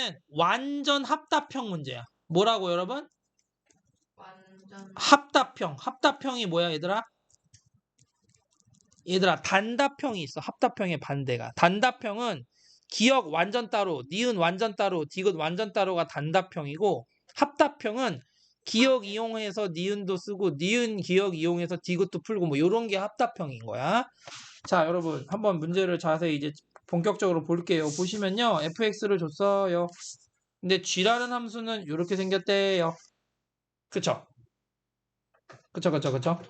이번에는 완전 합답형 문제야. 뭐라고 여러분? 완전 합답형. 합답형이 뭐야 얘들아? 얘들아 단답형이 있어. 합답형의 반대가. 단답형은 기억 완전 따로, 니은 완전 따로, 디귿 완전 따로가 단답형이고 합답형은 기억 이용해서 니은도 쓰고 니은 기억 이용해서 디귿도 풀고 뭐 이런 게 합답형인 거야. 자 여러분 한번 문제를 자세히 이제 본격적으로 볼게요. 보시면요 fx를 줬어요. 근데 g라는 함수는 이렇게 생겼대요. 그쵸? 그쵸 그쵸 그쵸?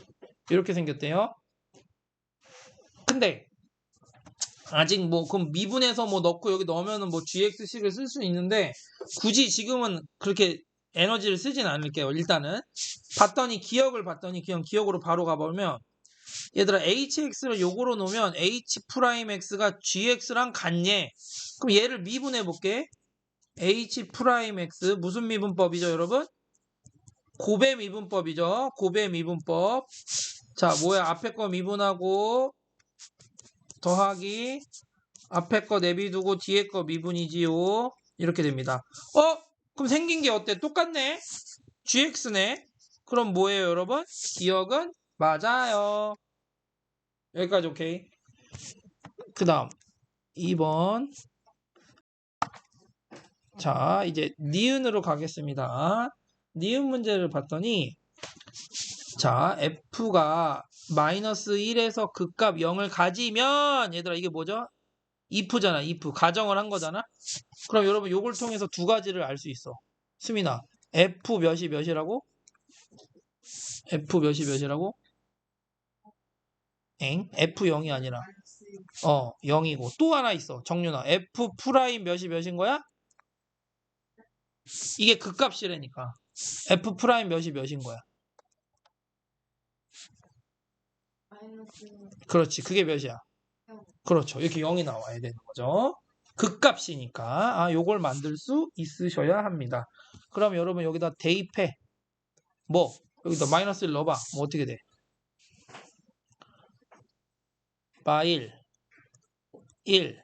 이렇게 생겼대요. 근데 아직 뭐 그럼 미분해서 뭐 넣고 여기 넣으면은 뭐 gx식을 쓸 수 있는데 굳이 지금은 그렇게 에너지를 쓰진 않을게요. 일단은 봤더니 기억을 봤더니 그냥 기억으로 바로 가보면 얘들아 hx를 요거로 놓으면 h 프라임 x가 gx랑 같네. 그럼 얘를 미분해 볼게. h 프라임 x 무슨 미분법이죠, 여러분? 고배 미분법이죠. 고배 미분법. 자, 뭐야? 앞에 거 미분하고 더하기 앞에 거 내비두고 뒤에 거 미분이지요. 이렇게 됩니다. 어? 그럼 생긴 게 어때? 똑같네? gx네? 그럼 뭐예요, 여러분? 기억은 맞아요. 여기까지 오케이. 그 다음 2번 자 이제 니은으로 가겠습니다. 니은 문제를 봤더니 자 f가 마이너스 1에서 극값 0을 가지면 얘들아 이게 뭐죠? if잖아 if 가정을 한 거잖아 그럼 여러분 요걸 통해서 두 가지를 알 수 있어 수민아 f 몇이 몇이라고? f 몇이 몇이라고? 엥? f0이 아니라. 어 0이고. 또 하나 있어. 정윤아. F 프라임 몇이 몇인 거야? 이게 극값이라니까. F 프라임 몇이 몇인 거야? 그렇지. 그게 몇이야? 영. 그렇죠. 이렇게 0이 나와야 되는 거죠. 극값이니까. 아 요걸 만들 수 있으셔야 합니다. 그럼 여러분 여기다 대입해. 뭐? 여기다 마이너스 1 넣어봐. 뭐 어떻게 돼 마1 1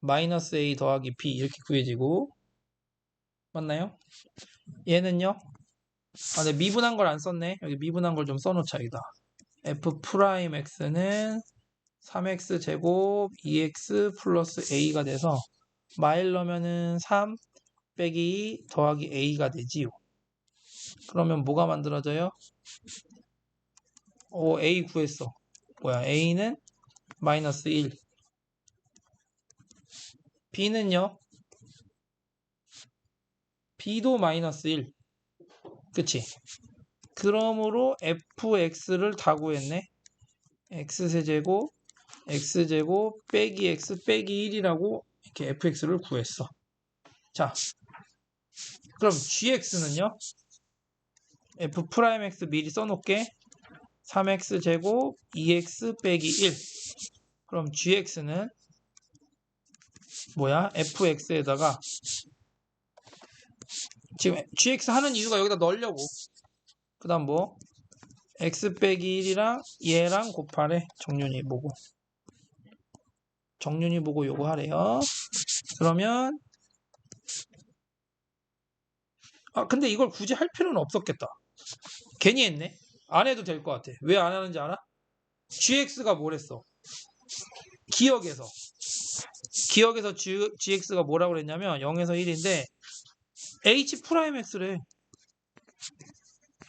마이너스 a 더하기 b 이렇게 구해지고 맞나요? 얘는요? 아, 네, 미분한 걸 안 썼네. 여기 미분한 걸 좀 써놓자, 여기다. f 프라임 x는 3x 제곱 2x 플러스 a가 돼서 마일 넣으면은 3 빼기 2 더하기 a가 되지요. 그러면 뭐가 만들어져요? 오, a 구했어. 뭐야, a는 마이너스 1. b는요? b도 마이너스 1. 그치? 그러므로 fx를 다 구했네. x세제곱, x제곱, 빼기 x, 빼기 1이라고 이렇게 fx를 구했어. 자, 그럼 gx는요? f 프라임 x 미리 써놓게. 3x 제곱 2x 빼기 1. 그럼 gx는 뭐야? fx에다가 지금 gx 하는 이유가 여기다 넣으려고. 그 다음 뭐? x 빼기 1이랑 얘랑 곱하래. 정윤이 보고. 정윤이 보고 요거 하래요. 그러면 아 근데 이걸 굳이 할 필요는 없었겠다. 괜히 했네. 안 해도 될 것 같아. 왜 안 하는지 알아? gx가 뭐랬어? 기억에서 기억에서 G, gx가 뭐라고 그랬냐면 0에서 1인데 h 프라임 x래.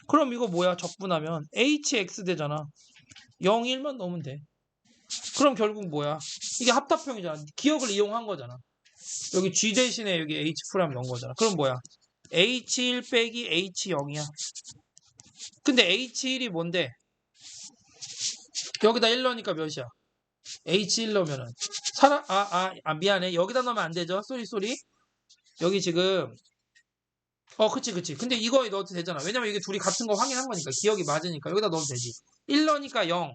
그럼 이거 뭐야? 적분하면 hx 되잖아. 0, 1만 넣으면 돼. 그럼 결국 뭐야? 이게 합답형이잖아. 기억을 이용한 거잖아. 여기 g 대신에 여기 h 프라임 넣은 거잖아. 그럼 뭐야? h1 빼기 h0이야. 근데 h1이 뭔데? 여기다 1 넣으니까 몇이야? H1 넣으면은 사람 아, 아, 아 미안해. 여기다 넣으면 안 되죠. 쏘리 쏘리. 여기 지금 어 그치 그치. 근데 이거에 넣어도 되잖아. 왜냐면 이게 둘이 같은 거 확인한 거니까 기억이 맞으니까 여기다 넣어도 되지. 1 넣으니까 0.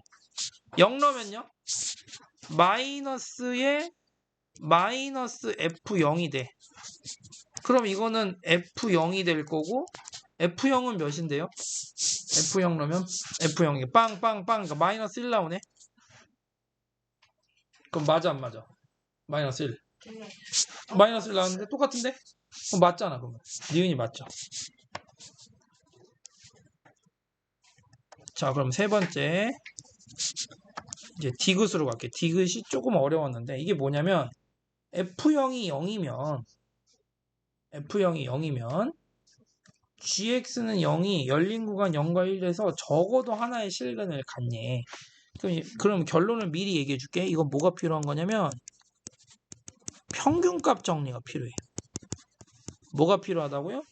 0 넣으면요? 마이너스에 마이너스 F0이 돼. 그럼 이거는 F0이 될 거고 F0은 몇인데요? F0 넣으면 F0이 빵빵빵 그러니까 마이너스 1 나오네. 그럼 맞아 안 맞아? 마이너스 1. 근데 마이너스 1 나왔는데 똑같은데? 어, 맞잖아 그러면 니은이 맞죠 자 그럼 세 번째 이제 디귿으로 갈게요 디귿이 조금 어려웠는데 이게 뭐냐면 F형이 0이면 F형이 0이면 GX는 0이 열린 구간 0과 1에서 적어도 하나의 실근을 갖네 그럼, 이- 그럼 결론을 미리 얘기해 줄게 이건 뭐가 필요한 거냐면 평균값 정리가 필요해 뭐가 필요하다고요?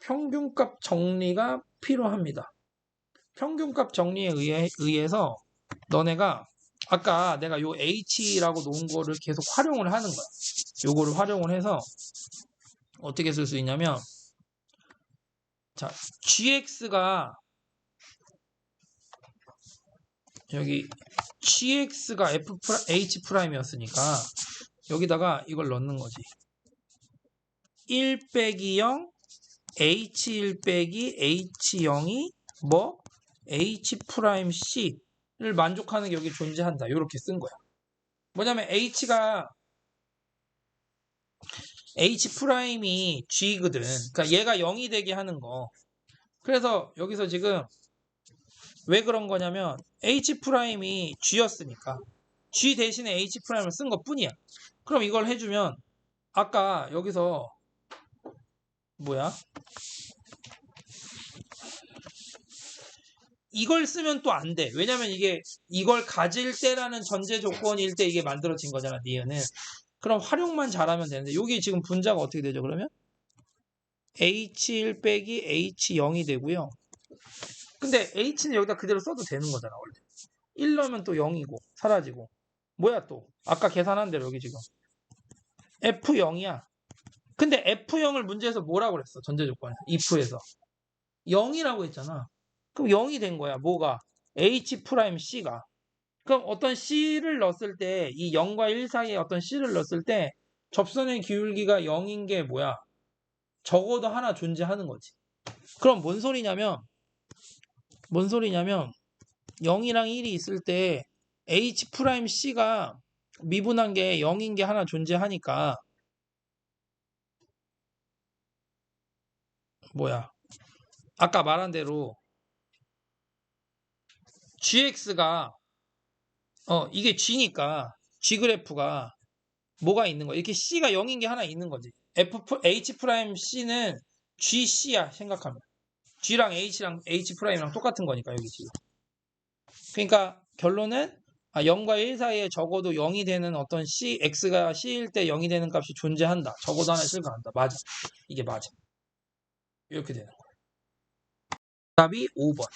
평균값 정리가 필요합니다. 평균값 정리에 의해, 의해서 너네가 아까 내가 요 h라고 놓은 거를 계속 활용을 하는 거야. 요거를 활용을 해서 어떻게 쓸 수 있냐면 자, gx가 여기 gx가 f 프라, h 프라임이었으니까 여기다가 이걸 넣는 거지. 1 빼기 0 h1 빼기 h0이 뭐 h 프라임 c를 만족하는 게 여기 존재한다. 이렇게 쓴 거야. 뭐냐면 h가 h 프라임이 g거든. 그러니까 얘가 0이 되게 하는 거. 그래서 여기서 지금 왜 그런 거냐면 h 프라임이 g였으니까 g 대신에 h 프라임을 쓴 것 뿐이야. 그럼 이걸 해주면 아까 여기서 뭐야? 이걸 쓰면 또 안 돼. 왜냐면 이게 이걸 가질 때라는 전제 조건일 때 이게 만들어진 거잖아, 니은은. 그럼 활용만 잘하면 되는데 여기 지금 분자가 어떻게 되죠, 그러면? H1 빼기 H0이 되고요. 근데 H는 여기다 그대로 써도 되는 거잖아, 원래. 1 넣으면 또 0이고 사라지고. 뭐야 또? 아까 계산한 대로 여기 지금. F0이야. 근데 F0을 문제에서 뭐라고 그랬어? 전제 조건에서. if에서. 0이라고 했잖아. 그럼 0이 된 거야. 뭐가? H 프라임 C가. 그럼 어떤 C를 넣었을 때, 이 0과 1 사이에 어떤 C를 넣었을 때, 접선의 기울기가 0인 게 뭐야? 적어도 하나 존재하는 거지. 그럼 뭔 소리냐면, 뭔 소리냐면, 0이랑 1이 있을 때, H 프라임 C가 미분한 게 0인 게 하나 존재하니까, 뭐야? 아까 말한 대로 gx가 어 이게 g니까 g 그래프가 뭐가 있는 거야? 이렇게 c가 0인 게 하나 있는 거지. f 프- h 프라임 c는 gc야 생각하면 g랑 h랑 h 프라임이랑 똑같은 거니까 여기 지금. 그러니까 결론은 아, 0과 1 사이에 적어도 0이 되는 어떤 c x가 c일 때 0이 되는 값이 존재한다. 적어도 하나 실감한다. 맞아. 이게 맞아. 이렇게 되는 거야. 답이 5번.